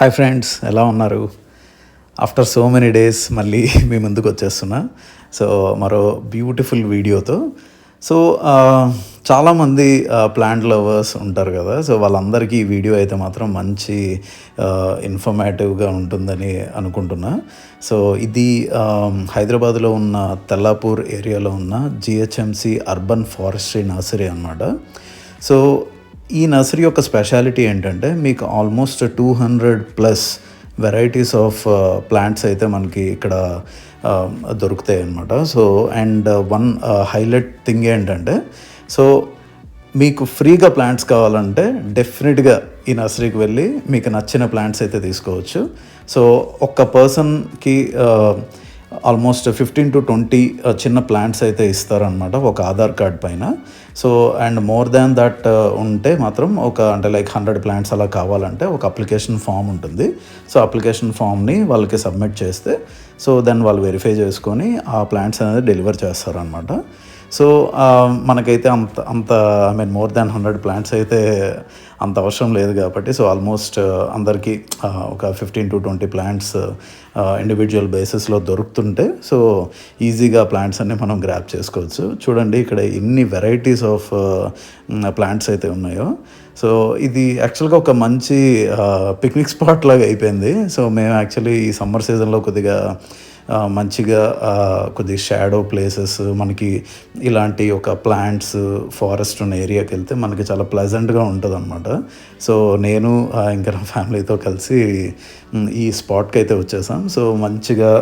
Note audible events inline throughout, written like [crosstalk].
Hi friends ఎలా ఉన్నారు? After so many days మళ్ళీ మీ ముందుకు వచ్చేస్తున్నా. సో మరో బ్యూటిఫుల్ వీడియోతో. సో చాలామంది ప్లాంట్ లవర్స్ ఉంటారు కదా. సో వాళ్ళందరికీ ఈ వీడియో అయితే మాత్రం మంచి ఇన్ఫర్మేటివ్గా ఉంటుందని అనుకుంటున్నా. సో ఇది హైదరాబాద్లో ఉన్న తెల్లాపూర్ ఏరియాలో ఉన్న జిహెచ్ఎంసి అర్బన్ ఫారెస్ట్రీ నర్సరీ అన్నమాట. సో ఈ నర్సరీ యొక్క స్పెషాలిటీ ఏంటంటే మీకు almost two hundred plus varieties of plants అయితే మనకి ఇక్కడ దొరుకుతాయి అన్నమాట. So and one highlight thing ఏంటంటే సో మీకు ఫ్రీగా ప్లాంట్స్ కావాలంటే డెఫినెట్గా ఈ నర్సరీకి వెళ్ళి మీకు నచ్చిన ప్లాంట్స్ అయితే తీసుకోవచ్చు. సో ఒక్క పర్సన్కి almost fifteen to twenty uh, చిన్న ప్లాంట్స్ అయితే ఇస్తారనమాట ఒక ఆధార్ కార్డ్ పైన. So and more than that uh, ఉంటే మాత్రం ఒక అంటే లైక్ హండ్రెడ్ ప్లాంట్స్ అలా కావాలంటే ఒక అప్లికేషన్ ఫామ్ ఉంటుంది. సో అప్లికేషన్ ఫామ్ని వాళ్ళకి సబ్మిట్ చేస్తే సో దెన్ వాళ్ళు వెరిఫై చేసుకొని ఆ ప్లాంట్స్ అనేది డెలివర్ చేస్తారనమాట సో మనకైతే అంత అంత I mean more than hundred plants అయితే అంత అవసరం లేదు కాబట్టి సో ఆల్మోస్ట్ అందరికీ ఒక fifteen to twenty plants individual బేసిస్లో దొరుకుతుంటే సో ఈజీగా ప్లాంట్స్ అన్ని మనం గ్రాప్ చేసుకోవచ్చు. చూడండి ఇక్కడ ఎన్ని వెరైటీస్ ఆఫ్ ప్లాంట్స్ అయితే ఉన్నాయో. సో ఇది యాక్చువల్గా ఒక మంచి పిక్నిక్ స్పాట్ లాగా అయిపోయింది. సో మేము యాక్చువల్లీ ఈ సమ్మర్ సీజన్లో కొద్దిగా మంచిగా కొద్ది కొద్దిగా షాడో ప్లేసెస్ మనకి ఇలాంటి ఒక ప్లాంట్స్ ఫారెస్ట్ ఉన్న ఏరియాకి వెళ్తే మనకి చాలా ప్లెజెంట్గా ఉంటుంది అనమాట సో నేను ఆ, ఇంకా నా ఫ్యామిలీతో కలిసి ఈ స్పాట్కి అయితే వచ్చేసాం. సో మంచిగా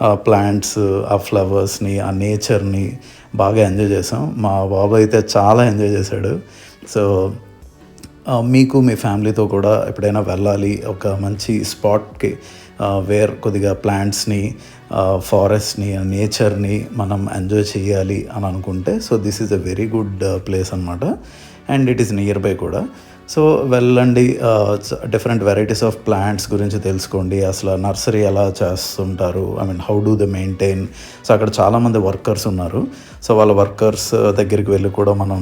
ఆ ప్లాంట్స్ ఆ ఫ్లవర్స్ని ఆ నేచర్ని బాగా ఎంజాయ్ చేసాం. మా బాబు అయితే చాలా ఎంజాయ్ చేశాడు. సో మీకు మీ ఫ్యామిలీతో కూడా ఎప్పుడైనా వెళ్ళాలి ఒక మంచి స్పాట్కి వేర్ కొద్దిగా ప్లాంట్స్ని ఫారెస్ట్ని నేచర్ని మనం ఎంజాయ్ చేయాలి అని అనుకుంటే so this is a very good place అనమాట and it is nearby కూడా. సో వెళ్ళండి డిఫరెంట్ వెరైటీస్ ఆఫ్ ప్లాంట్స్ గురించి తెలుసుకోండి. అసలు నర్సరీ ఎలా చేస్తుంటారు? I mean how do the maintain? So అక్కడ చాలామంది వర్కర్స్ ఉన్నారు. సో వాళ్ళ వర్కర్స్ దగ్గరికి వెళ్ళి కూడా మనం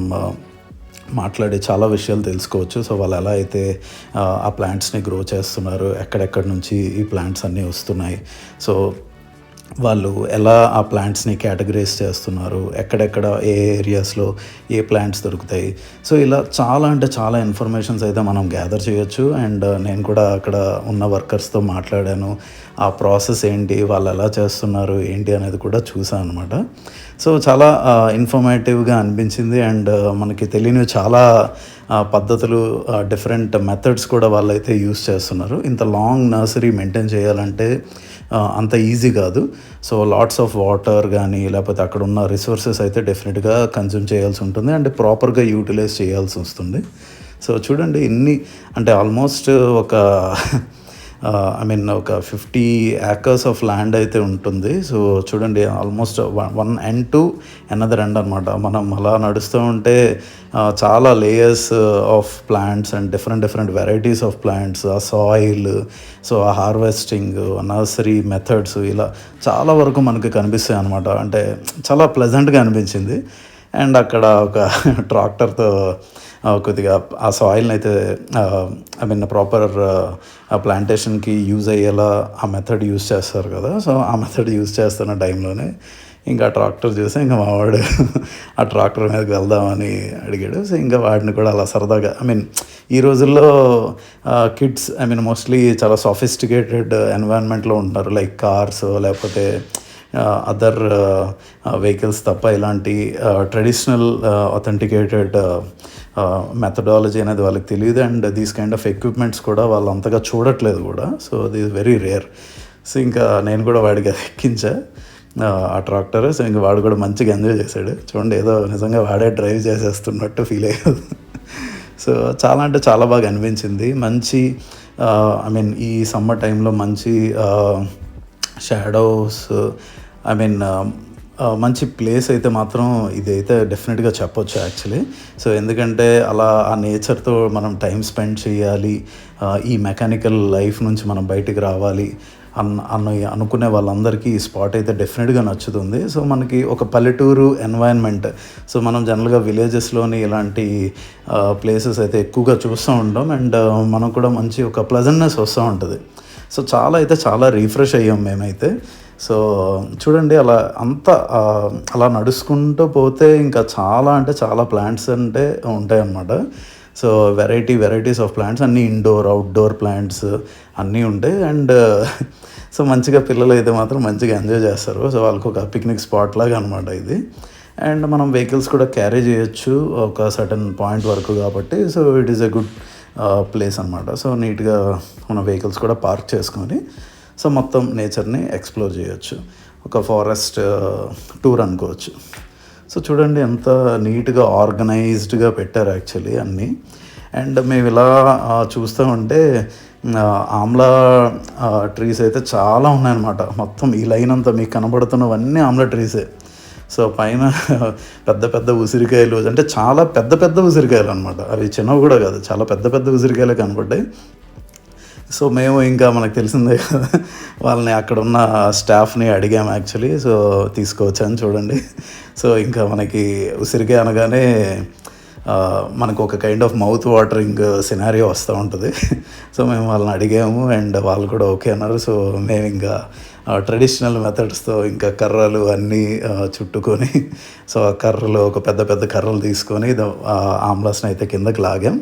మాట్లాడి చాలా విషయాలు తెలుసుకోవచ్చు. సో వాళ్ళు ఎలా అయితే ఆ, ఆ ప్లాంట్స్ని గ్రో చేస్తున్నారు ఎక్కడెక్కడి నుంచి ఈ ప్లాంట్స్ అన్నీ వస్తున్నాయి. సో వాళ్ళు ఎలా ఆ ప్లాంట్స్ని కేటగరైజ్ చేస్తున్నారు ఎక్కడెక్కడ ఏ ఏరియాస్లో ఏ ప్లాంట్స్ దొరుకుతాయి. సో ఇలా చాలా అంటే చాలా ఇన్ఫర్మేషన్స్ అయితే మనం గ్యాదర్ చేయొచ్చు. అండ్ uh, నేను కూడా అక్కడ ఉన్న వర్కర్స్తో మాట్లాడాను. ఆ ప్రాసెస్ ఏంటి వాళ్ళు ఎలా చేస్తున్నారు ఏంటి అనేది కూడా చూసాను అనమాట సో చాలా uh, ఇన్ఫర్మేటివ్గా అనిపించింది. అండ్ uh, మనకి తెలియని చాలా పద్ధతులు డిఫరెంట్ మెథడ్స్ కూడా వాళ్ళైతే యూస్ చేస్తున్నారు. ఇంత లాంగ్ నర్సరీ మెయింటైన్ చేయాలంటే అంత ఈజీ కాదు. సో లాట్స్ ఆఫ్ వాటర్ కానీ లేకపోతే అక్కడ ఉన్న రిసోర్సెస్ అయితే డెఫినెట్గా కన్జ్యూమ్ చేయాల్సి ఉంటుంది. అండ్ ప్రాపర్గా యూటిలైజ్ చేయాల్సి వస్తుంది. సో చూడండి ఇన్ని అంటే ఆల్మోస్ట్ ఒక Uh, ఐ మీన్ ఒక ఫిఫ్టీ యాకర్స్ ఆఫ్ ల్యాండ్ అయితే ఉంటుంది. సో చూడండి almost one end to another end అనమాట మనం అలా నడుస్తూ ఉంటే uh, చాలా layers of plants and different different varieties of plants ఆ సాయిల్ సో ఆ హార్వెస్టింగ్ నర్సరీ మెథడ్స్ ఇలా చాలా వరకు మనకి కనిపిస్తాయి అనమాట అంటే చాలా ప్లెజెంట్గా అనిపించింది. అండ్ అక్కడ ఒక ట్రాక్టర్తో కొద్దిగా ఆ సాయిల్ని అయితే ఐ మీన్ ప్రాపర్ ప్లాంటేషన్కి యూజ్ అయ్యేలా ఆ మెథడ్ యూజ్ చేస్తారు కదా. సో ఆ మెథడ్ యూజ్ చేస్తున్న టైంలోనే ఇంకా ట్రాక్టర్ చూసి ఇంకా మావాడు ఆ ట్రాక్టర్ మీదకి వెళ్దామని అడిగాడు. సో ఇంకా వాడిని కూడా అలా సరదాగా ఐ మీన్ ఈ రోజుల్లో కిడ్స్ ఐ మీన్ మోస్ట్లీ చాలా సొఫిస్టికేటెడ్ ఎన్వైరన్మెంట్లో ఉంటున్నారు లైక్ కార్స్ లేకపోతే అదర్ వెహికల్స్ తప్ప ఇలాంటి ట్రెడిషనల్ అథెంటికేటెడ్ మెథడాలజీ అనేది వాళ్ళకి తెలియదు. And these kind of equipments కూడా వాళ్ళు అంతగా చూడట్లేదు కూడా. సో అది వెరీ రేర్ సో ఇంకా నేను కూడా వాడికి అది ఎక్కించా. ఆ, ఆ ట్రాక్టర్ సో ఇంకా వాడు కూడా మంచిగా ఎంజాయ్ చేశాడు. చూడండి ఏదో నిజంగా వాడే డ్రైవ్ చేసేస్తున్నట్టు ఫీల్ అయ్యేది. సో చాలా అంటే చాలా బాగా అనిపించింది. మంచి ఐ మీన్ ఈ సమ్మర్ టైంలో మంచి shadows I mean um, uh, మంచి ప్లేస్ అయితే మాత్రం ఇదైతే డెఫినెట్గా చెప్పొచ్చు యాక్చువల్లీ సో ఎందుకంటే అలా ఆ నేచర్తో మనం టైం స్పెండ్ చేయాలి ఈ మెకానికల్ లైఫ్ నుంచి మనం బయటికి రావాలి అన్న అన్న అనుకునే వాళ్ళందరికీ ఈ స్పాట్ అయితే డెఫినెట్గా నచ్చుతుంది. సో మనకి ఒక పల్లెటూరు ఎన్వైరన్మెంట్ సో మనం జనరల్గా విలేజెస్లోని ఇలాంటి ప్లేసెస్ అయితే ఎక్కువగా చూస్తూ ఉంటాం. అండ్ uh, మనం కూడా మంచి ఒక ప్లజెంట్నెస్ వస్తూ ఉంటుంది. సో చాలా అయితే చాలా రీఫ్రెష్ అయ్యాం మేమైతే. సో చూడండి అలా అంత అలా నడుచుకుంటూ పోతే ఇంకా చాలా అంటే చాలా ప్లాంట్స్ అంటే ఉంటాయన్నమాట. So variety varieties of plants అన్నీ ఇండోర్ అవుట్డోర్ ప్లాంట్స్ అన్నీ ఉంటాయి. అండ్ సో మంచిగా పిల్లలు అయితే మాత్రం మంచిగా ఎంజాయ్ చేస్తారు. సో వాళ్ళకి ఒక పిక్నిక్ స్పాట్ లాగా అనమాట ఇది. అండ్ మనం వెహికల్స్ కూడా క్యారీ చేయొచ్చు ఒక సర్టన్ పాయింట్ వరకు కాబట్టి. So it is a good place అనమాట సో నీట్గా మన వెహికల్స్ కూడా పార్క్ చేసుకొని సో మొత్తం నేచర్ని ఎక్స్ప్లోర్ చేయొచ్చు. ఒక ఫారెస్ట్ టూర్ అనుకోవచ్చు. సో చూడండి ఎంత నీట్గా ఆర్గనైజ్డ్గా పెట్టారు యాక్చువల్లీ అన్నీ. అండ్ మేము ఇలా చూస్తూ ఉంటే ఆమ్లా ట్రీస్ అయితే చాలా ఉన్నాయన్నమాట. మొత్తం ఈ లైన్ అంతా మీకు కనబడుతున్నవన్నీ ఆమ్లా ట్రీసే. సో పైన పెద్ద పెద్ద ఉసిరికాయలు అంటే చాలా పెద్ద పెద్ద ఉసిరికాయలు అనమాట అవి చిన్నవి కూడా కాదు చాలా పెద్ద పెద్ద ఉసిరికాయలు కనబడ్డాయి. సో మేము ఇంకా మనకు తెలిసిందే కదా వాళ్ళని అక్కడ ఉన్న స్టాఫ్ని అడిగాము యాక్చువల్లీ సో తీసుకోవచ్చు అని చూడండి. సో ఇంకా మనకి ఉసిరికాయ అనగానే మనకు ఒక kind of mouth watering scenario వస్తూ ఉంటుంది. సో మేము వాళ్ళని అడిగాము అండ్ వాళ్ళు కూడా ఓకే అన్నారు. సో మేము ఇంకా ట్రెడిషనల్ మెథడ్స్తో ఇంకా కర్రలు అన్నీ చుట్టుకొని సో ఆ కర్రలు ఒక పెద్ద పెద్ద కర్రలు తీసుకొని ఆమ్లాస్ని అయితే కిందకి లాగాం.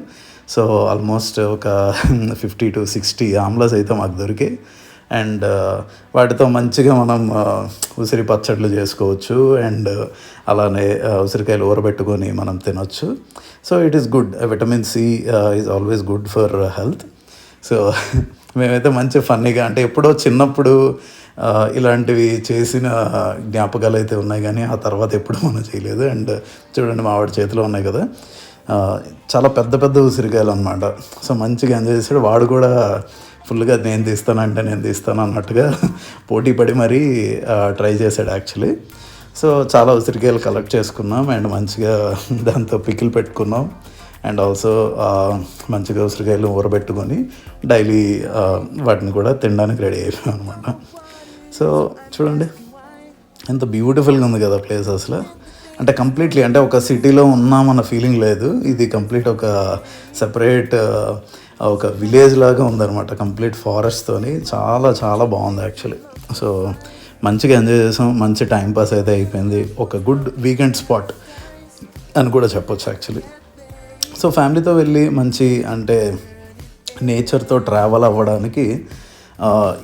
సో ఆల్మోస్ట్ ఒక ఫిఫ్టీ టు సిక్స్టీ ఆమ్లాస్ అయితే మాకు దొరికాయి. అండ్ వాటితో మంచిగా మనం ఉసిరి పచ్చళ్ళు చేసుకోవచ్చు. అండ్ అలానే ఉసిరికాయలు ఊరబెట్టుకొని మనం తినొచ్చు. So it is good vitamin C is always good for health so [laughs] మేమైతే మంచి ఫన్నీగా అంటే ఎప్పుడో చిన్నప్పుడు ఇలాంటివి చేసిన జ్ఞాపకాలు అయితే ఉన్నాయి కానీ ఆ తర్వాత ఎప్పుడు మనం చేయలేదు. అండ్ చూడండి మా వాడి చేతిలో ఉన్నాయి కదా. చాలా పెద్ద పెద్ద ఉసిరికాయలు అనమాట సో మంచిగా ఎంజాయ్ చేశాడు. వాడు కూడా ఫుల్గా నేను తీస్తానంటే నేను తీస్తాను అన్నట్టుగా పోటీ పడి మరీ ట్రై చేశాడు యాక్చువల్లీ సో చాలా ఉసిరికాయలు కలెక్ట్ చేసుకున్నాం అండ్ మంచిగా దాంతో పికిల్ పెట్టుకున్నాం. అండ్ ఆల్సో మంచిగా ఉసిరికాయలు ఊరబెట్టుకొని డైలీ వాటిని కూడా తినడానికి రెడీ అయిపోయాం అనమాట సో చూడండి ఎంత బ్యూటిఫుల్గా ఉంది కదా ప్లేస్ అసలు. అంటే కంప్లీట్లీ అంటే ఒక సిటీలో ఉన్నామన్న ఫీలింగ్ లేదు. ఇది కంప్లీట్ ఒక సపరేట్ ఒక విలేజ్ లాగా ఉందన్నమాట కంప్లీట్ ఫారెస్ట్తోని చాలా చాలా బాగుంది యాక్చువల్లీ సో మంచిగా ఎంజాయ్ చేసాం. మంచి టైం పాస్ అయితే అయిపోయింది. ఒక గుడ్ వీకెండ్ స్పాట్ అని కూడా చెప్పొచ్చు యాక్చువల్లీ సో ఫ్యామిలీతో వెళ్ళి మంచి అంటే నేచర్తో ట్రావెల్ అవ్వడానికి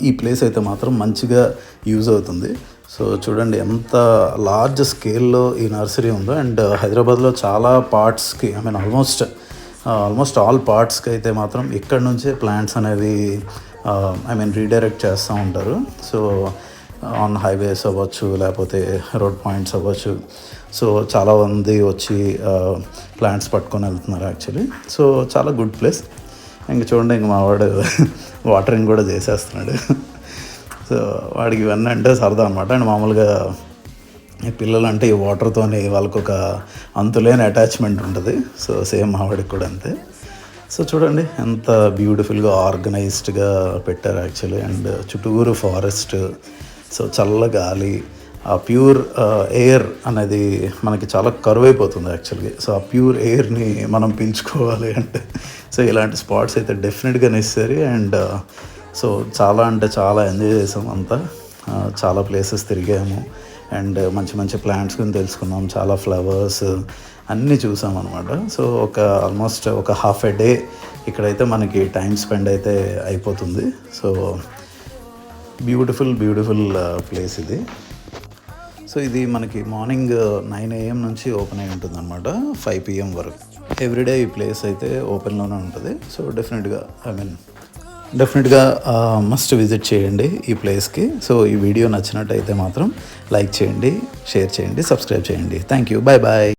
ఈ ప్లేస్ అయితే మాత్రం మంచిగా యూజ్ అవుతుంది. సో చూడండి ఎంత లార్జ్ స్కేల్లో ఈ నర్సరీ ఉందో. అండ్ హైదరాబాద్లో చాలా పార్ట్స్కి I mean almost almost all పార్ట్స్కి అయితే మాత్రం ఇక్కడ నుంచే ప్లాంట్స్ అనేవి ఐ మీన్ రీడైరెక్ట్ చేస్తూ ఉంటారు. సో ఆన్ హైవేస్ అవ్వచ్చు లేకపోతే రోడ్ పాయింట్స్ అవ్వచ్చు. సో చాలామంది వచ్చి uh, ప్లాంట్స్ పట్టుకొని వెళ్తున్నారు యాక్చువల్లీ సో చాలా గుడ్ ప్లేస్ ఇంక చూడండి ఇంక మా వాడు [laughs] వాటరింగ్ కూడా చేసేస్తున్నాడు. సో వాడికి ఇవన్నీ అంటే సరదా అనమాట అండ్ మామూలుగా ఈ పిల్లలు అంటే ఈ వాటర్తోని వాళ్ళకు ఒక అంతులేని అటాచ్మెంట్ ఉంటుంది. సో సేమ్ ఆవిడకి కూడా అంతే. సో చూడండి ఎంత బ్యూటిఫుల్గా ఆర్గనైజ్డ్గా పెట్టారు యాక్చువల్లీ అండ్ చుట్టూరు ఫారెస్ట్ సో చల్ల గాలి ఆ ప్యూర్ ఎయిర్ అనేది మనకి చాలా కరువు అయిపోతుంది యాక్చువల్గా సో ఆ ప్యూర్ ఎయిర్ని మనం పీల్చుకోవాలి అంటే. సో ఇలాంటి స్పాట్స్ అయితే డెఫినెట్గా నెసరీ అండ్ సో చాలా అంటే చాలా ఎంజాయ్ చేసాం అంతా. చాలా ప్లేసెస్ తిరిగాము. అండ్ మంచి మంచి ప్లాంట్స్ గురించి తెలుసుకున్నాం. చాలా ఫ్లవర్స్ అన్నీ చూసాం అనమాట సో ఒక ఆల్మోస్ట్ ఒక హాఫ్ ఎ డే ఇక్కడైతే మనకి టైం స్పెండ్ అయితే అయిపోతుంది. సో బ్యూటిఫుల్ బ్యూటిఫుల్ ప్లేస్ ఇది. సో ఇది మనకి మార్నింగ్ నైన్ ఏఎం నుంచి ఓపెన్ అయి ఉంటుంది అనమాట ఫైవ్ పిఎం వరకు. ఎవ్రీడే ఈ ప్లేస్ అయితే ఓపెన్లోనే ఉంటుంది. సో డెఫినెట్గా ఐ మీన్ డెఫినెట్గా మస్ట్ విజిట్ చేయండి ఈ ప్లేస్కి సో ఈ వీడియో నచ్చినట్టయితే మాత్రం లైక్ చేయండి షేర్ చేయండి సబ్స్క్రైబ్ చేయండి. Thank you bye bye